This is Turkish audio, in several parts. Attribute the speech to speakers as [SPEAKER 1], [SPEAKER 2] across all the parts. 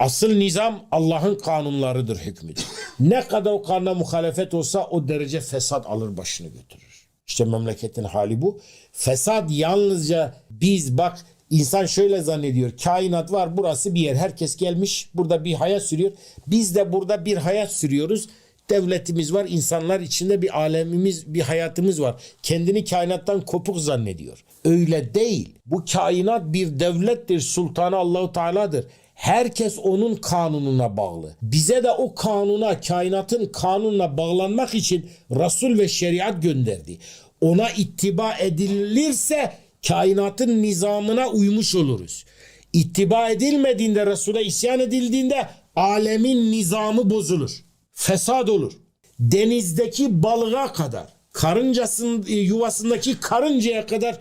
[SPEAKER 1] Asıl nizam Allah'ın kanunlarıdır hükmüdür. Ne kadar o kanuna muhalefet olsa o derece fesat alır başını götürür. İşte memleketin hali bu. Fesat yalnızca biz bak insan şöyle zannediyor. Kainat var burası bir yer. Herkes gelmiş burada bir hayat sürüyor. Biz de burada bir hayat sürüyoruz. Devletimiz var, insanlar içinde bir alemimiz, bir hayatımız var. Kendini kainattan kopuk zannediyor. Öyle değil. Bu kainat bir devlettir. Sultanı Allahu Teala'dır. Herkes onun kanununa bağlı. Bize de o kanuna, kainatın kanununa bağlanmak için Resul ve şeriat gönderdi. Ona ittiba edilirse kainatın nizamına uymuş oluruz. İttiba edilmediğinde Resul'e isyan edildiğinde alemin nizamı bozulur. Fesad olur. Denizdeki balığa kadar, karıncasının e, yuvasındaki karıncaya kadar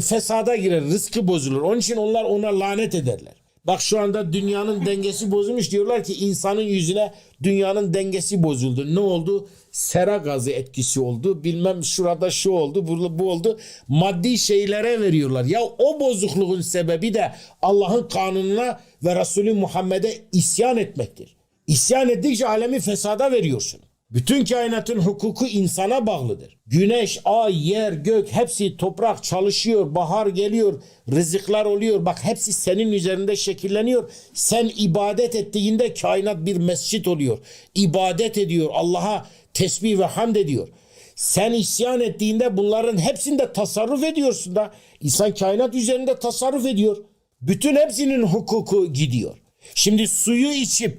[SPEAKER 1] fesada girer, rızkı bozulur. Onun için onlar ona lanet ederler. Bak şu anda dünyanın dengesi bozulmuş diyorlar ki insanın yüzüne dünyanın dengesi bozuldu. Ne oldu? Sera gazı etkisi oldu. Bilmem şurada şu oldu, bu, bu oldu. Maddi şeylere veriyorlar. Ya o bozukluğun sebebi de Allah'ın kanununa ve Resulü Muhammed'e isyan etmektir. İsyan ettikçe alemi fesada veriyorsun. Bütün kainatın hukuku insana bağlıdır. Güneş, ay, yer, gök hepsi toprak çalışıyor, bahar geliyor, rızıklar oluyor. Bak hepsi senin üzerinde şekilleniyor. Sen ibadet ettiğinde kainat bir mescit oluyor. İbadet ediyor, Allah'a tesbih ve hamd ediyor. Sen isyan ettiğinde bunların hepsinde tasarruf ediyorsun da. İnsan kainat üzerinde tasarruf ediyor. Bütün hepsinin hukuku gidiyor. Şimdi suyu içip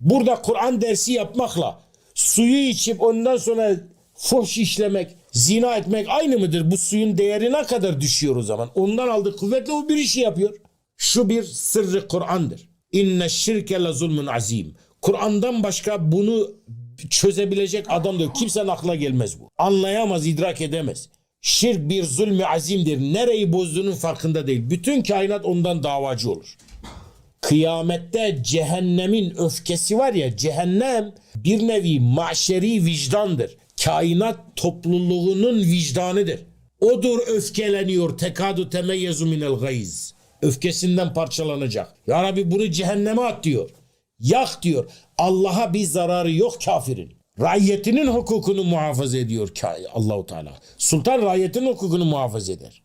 [SPEAKER 1] burada Kur'an dersi yapmakla suyu içip ondan sonra fuhş işlemek, zina etmek aynı mıdır? Bu suyun değeri ne kadar düşüyor o zaman? Ondan aldığı kuvvetle o bir işi yapıyor. Şu bir sırrı Kur'an'dır. İnne şirke la zulmun azim. Kur'an'dan başka bunu çözebilecek adam da. Kimsenin aklına gelmez bu. Anlayamaz, idrak edemez. Şirk bir zulmü azimdir. Nereyi bozduğunun farkında değil. Bütün kainat ondan davacı olur. Kıyamette cehennemin öfkesi var ya cehennem bir nevi maşeri vicdandır. Kainat topluluğunun vicdanıdır. Odur öfkeleniyor tekadu temeyyezu minel gayz. Öfkesinden parçalanacak. Ya Rabbi bunu cehenneme at diyor. Yak diyor. Allah'a bir zararı yok kafirin. Raiyetinin hukukunu muhafaza ediyor Allahu Teala. Sultan raiyetinin hukukunu muhafaza eder.